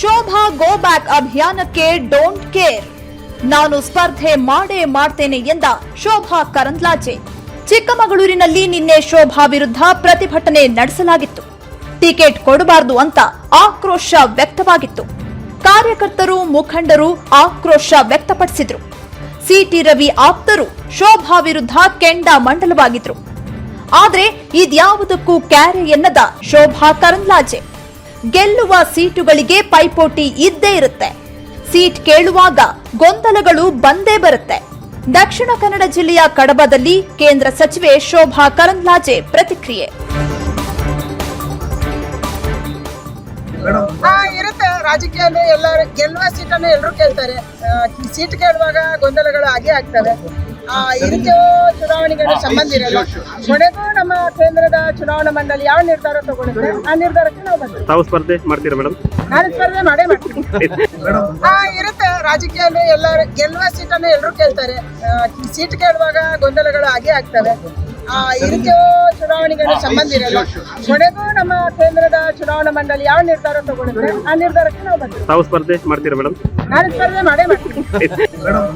Shobha go back ಅಭಿಯಾನಕ್ಕೆ don't care ನಾನು ಸ್ಪರ್ಧೆ ಮಾಡೇ ಮಾಡ್ತೇನೆ ಎಂದ ಶೋಭಾ ಕರಂದ್ಲಾಜೆ. ಚಿಕ್ಕಮಗಳೂರಿನಲ್ಲಿ ನಿನ್ನೆ ಶೋಭಾ ವಿರುದ್ಧ ಪ್ರತಿಭಟನೆ ನಡೆಸಲಾಗಿತ್ತು. ಟಿಕೆಟ್ ಕೊಡಬಾರದು ಅಂತ ಆಕ್ರೋಶ ವ್ಯಕ್ತವಾಗಿತ್ತು. ಕಾರ್ಯಕರ್ತರು, ಮುಖಂಡರು ಆಕ್ರೋಶ ವ್ಯಕ್ತಪಡಿಸಿದ್ರು. ಸಿಟಿ ರವಿ ಆಪ್ತರು ಶೋಭಾ ವಿರುದ್ಧ ಕೆಂಡ ಮಂಡಲವಾಗಿದ್ರು. ಆದರೆ ಇದ್ಯಾವುದಕ್ಕೂ ಕ್ಯಾರೆ ಎನ್ನದ ಶೋಭಾ ಕರಂದ್ಲಾಜೆ. ಗೆಲ್ಲುವ ಸೀಟುಗಳಿಗೆ ಪೈಪೋಟಿ ಇದ್ದೇ ಇರುತ್ತೆ. ಸೀಟ್ ಕೇಳುವಾಗ ಗೊಂದಲಗಳು ಬಂದೇ ಬರುತ್ತೆ. ದಕ್ಷಿಣ ಕನ್ನಡ ಜಿಲ್ಲೆಯ ಕಡಬದಲ್ಲಿ ಕೇಂದ್ರ ಸಚಿವೆ ಶೋಭಾ ಕರಂದ್ಲಾಜೆ ಪ್ರತಿಕ್ರಿಯೆ. ರಾಜಕೀಯ ಅಂದ್ರೆ ಎಲ್ಲರೂ ಗೆಲ್ಲುವ ಸೀಟನ್ನು ಎಲ್ಲರೂ ಕೇಳ್ತಾರೆ. ಸೀಟ್ ಕೇಳುವಾಗ ಗೊಂದಲಗಳು ಆಗೇ ಆಗ್ತವೆ. ಆ, ಇದಕ್ಕೆ ಚುನಾವಣೆಗೆ ಸಂಬಂಧ ಇರಲ್ಲ. ಕೊನೆಗೂ ನಮ್ಮ ಕೇಂದ್ರದ ಚುನಾವಣಾ ಮಂಡಳಿ ಯಾವ ನಿರ್ಧಾರ ತಗೊಂಡಿದ್ರೆ ಆ ನಿರ್ಧಾರಕ್ಕೆ ನಾವು ಬರ್ತೀವಿ ತಾವು ಸ್ಪರ್ಧೆ ಮಾಡ್ತೀರಾ ಮೇಡಮ್ ನಾನು ಸ್ಪರ್ಧೆ ಮಾಡೇ ಮಾಡ್ತೀನಿ. ಆ, ಇರುತ್ತೆ. ರಾಜಕೀಯ ಅಂದ್ರೆ ಎಲ್ಲರೂ ಗೆಲ್ಲುವ ಸೀಟನ್ನು ಎಲ್ಲರೂ ಕೇಳ್ತಾರೆ. ಸೀಟ್ ಕೇಳುವಾಗ ಗೊಂದಲಗಳು ಆಗೇ ಆಗ್ತವೆ. ಇದಕ್ಕೆ ಚುನಾವಣೆಗೆ ಸಂಬಂಧ ಇರಲ್ಲ. ಕೊನೆಗೂ ನಮ್ಮ ಕೇಂದ್ರದ ಚುನಾವಣಾ ಮಂಡಳಿ ಯಾವ ನಿರ್ಧಾರ ತಗೊಂಡಿದ್ರೆ ಆ ನಿರ್ಧಾರಕ್ಕೆ ನಾವು ಬರ್ತೀವಿ ತಾವು ಸ್ಪರ್ಧೆ ಮಾಡ್ತೀರಾ ಮೇಡಮ್? ನಾನು ಸ್ಪರ್ಧೆ ಮಾಡೇ ಮಾಡ್ತೀನಿ.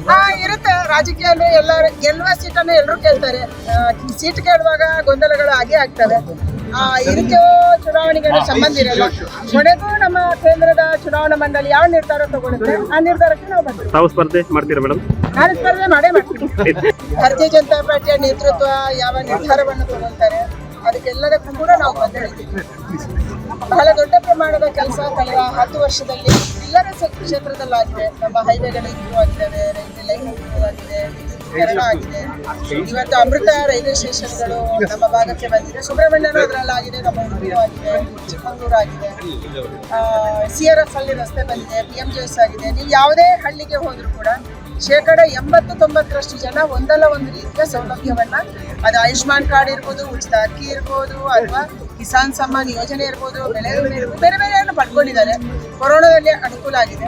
ಆ, ಇರುತ್ತೆ. ರಾಜಕೀಯ ಅಂದ್ರೆ ಎಲ್ಲರೂ ಗೆಲ್ಲುವ ಸೀಟನ್ನು ಎಲ್ಲರೂ ಕೇಳ್ತಾರೆ. ಆ, ಸೀಟ್ ಕೇಳುವಾಗ ಗೊಂದಲಗಳು ಆಗೇ ಆಗ್ತವೆ. ಆ, ಇದಕ್ಕೆ ಚುನಾವಣೆಗೆ ಸಂಬಂಧ ಇರಲ್ಲ. ಕೊನೆಗೂ ನಮ್ಮ ಕೇಂದ್ರದ ಚುನಾವಣಾ ಮಂಡಳಿ ಯಾವ ನಿರ್ಧಾರ ತಗೊಳುತ್ತೆ ಆ ನಿರ್ಧಾರಕ್ಕೆ ನಾವು ಬರ್ತೀವಿ ತಾವು ಸ್ಪರ್ಧೆ ಮಾಡ್ತೀರಾ ಮೇಡಮ್? ನಾನು ಸ್ಪರ್ಧೆ ಮಾಡೇ ಮಾಡ್ತೀನಿ. ಭಾರತೀಯ ಜನತಾ ಪಾರ್ಟಿಯ ನೇತೃತ್ವ ಯಾವ ನಿರ್ಧಾರವನ್ನು ತಗೊಳ್ತಾರೆ? ಅದಕ್ಕೆಲ್ಲದಕ್ಕೂ ಕೂಡ ನಾವು ಬದ್ಧರಿದ್ದೀವಿ ಬಹಳ ದೊಡ್ಡ ಪ್ರಮಾಣದ ಕೆಲಸ ಕಳೆದ ಹತ್ತು ವರ್ಷದಲ್ಲಿ ಎಲ್ಲರ ಕ್ಷೇತ್ರದಲ್ಲಾಗಿದೆ. ನಮ್ಮ ಹೈವೇಗಳು ಇಂಪ್ರೂವ್ ಆಗಿದ್ದಾವೆ ರೈಲ್ವೆ ಲೈನ್ ಇಂಪ್ರೂವ್ ಆಗಿದೆ ಆಗಿದೆ. ಇವತ್ತು ಅಮೃತ ರೈಲ್ವೆ ಸ್ಟೇಷನ್ಗಳು ನಮ್ಮ ಭಾಗಕ್ಕೆ ಬಂದಿದೆ. ಸುಬ್ರಹ್ಮಣ್ಯನೂ ಅದರಲ್ಲಾಗಿದೆ ನಮ್ಮ ಉಡುಪಿಯೂ ಆಗಿದೆ ಚಿಕ್ಕಮಗಳೂರು ಆಗಿದೆ. ಸಿ ಆರ್ ಎಫ್ ಅಲ್ಲಿ ರಸ್ತೆ ಬಂದಿದೆ ಪಿ ಎಂ ಜಿ ಎಸ್ ಆಗಿದೆ. ನೀವು ಯಾವುದೇ ಹಳ್ಳಿಗೆ ಹೋದರೂ ಕೂಡ ಶೇಕಡ ಎಂಬತ್ತು ತೊಂಬತ್ತರಷ್ಟು ಜನ ಒಂದಲ್ಲ ಒಂದು ರೀತಿಯ ಸೌಲಭ್ಯವನ್ನ ಅದು ಆಯುಷ್ಮಾನ್ ಕಾರ್ಡ್ ಇರ್ಬೋದು ಉಚಿತ ಅಕ್ಕಿ ಇರ್ಬೋದು ಅಥವಾ ಕಿಸಾನ್ ಸಮ್ಮಾನ್ ಯೋಜನೆ ಇರ್ಬೋದು ಬೆಳೆ ವಿಮೆ ಇರ್ಬೋದು ಬೇರೆ ಬೇರೆಯನ್ನು ಪಡ್ಕೊಂಡಿದ್ದಾರೆ. ಕೊರೋನಾದಲ್ಲಿ ಅನುಕೂಲ ಆಗಿದೆ.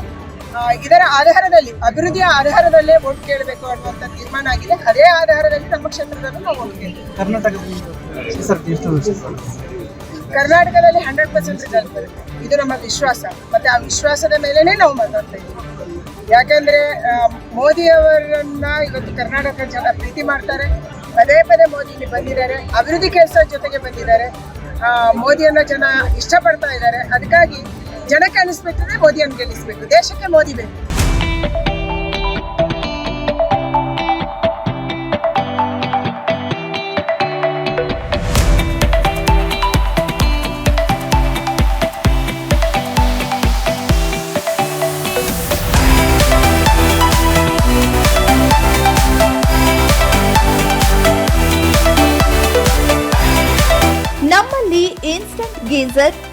ಇದರ ಆಧಾರದಲ್ಲಿ ಅಭಿವೃದ್ಧಿಯ ಆಧಾರದಲ್ಲೇ ವೋಟ್ ಕೇಳಬೇಕು ಅನ್ನುವಂಥ ತೀರ್ಮಾನ ಆಗಿದೆ. ಅದೇ ಆಧಾರದಲ್ಲಿ ನಮ್ಮ ಕ್ಷೇತ್ರದಲ್ಲೂ ನಾವು ವೋಟ್ ಕೇಳ್ತೀವಿ. ಕರ್ನಾಟಕದಲ್ಲಿ ಹಂಡ್ರೆಡ್ ಪರ್ಸೆಂಟ್ ರಿಸಲ್ಟ್ ಬರುತ್ತೆ. ಇದು ನಮ್ಮ ವಿಶ್ವಾಸ. ಮತ್ತೆ ಆ ವಿಶ್ವಾಸದ ಮೇಲೆನೆ ನಾವು ಮಾತಾಡ್ತಾ ಇದ್ದೀವಿ. ಯಾಕಂದ್ರೆ ಮೋದಿಯವರನ್ನ ಇವತ್ತು ಕರ್ನಾಟಕ ಜನ ಪ್ರೀತಿ ಮಾಡ್ತಾರೆ. ಪದೇ ಪದೇ ಮೋದಿ ಇಲ್ಲಿ ಬಂದಿದ್ದಾರೆ. ಅಭಿವೃದ್ಧಿ ಕೆಲಸ ಜೊತೆಗೆ ಬಂದಿದ್ದಾರೆ. ಮೋದಿಯನ್ನ ಜನ ಇಷ್ಟಪಡ್ತಾ ಇದ್ದಾರೆ. ಅದಕ್ಕಾಗಿ ಜನಕ್ಕೆ ಅನಿಸ್ಬೇಕಂದ್ರೆ ಮೋದಿಯನ್ನು ಗೆಲ್ಲಿಸ್ಬೇಕು ದೇಶಕ್ಕೆ ಮೋದಿ ಬೇಕು ನಮ್ಮಲ್ಲಿ ಇನ್ಸ್ಟಂಟ್ ಗೀಸರ್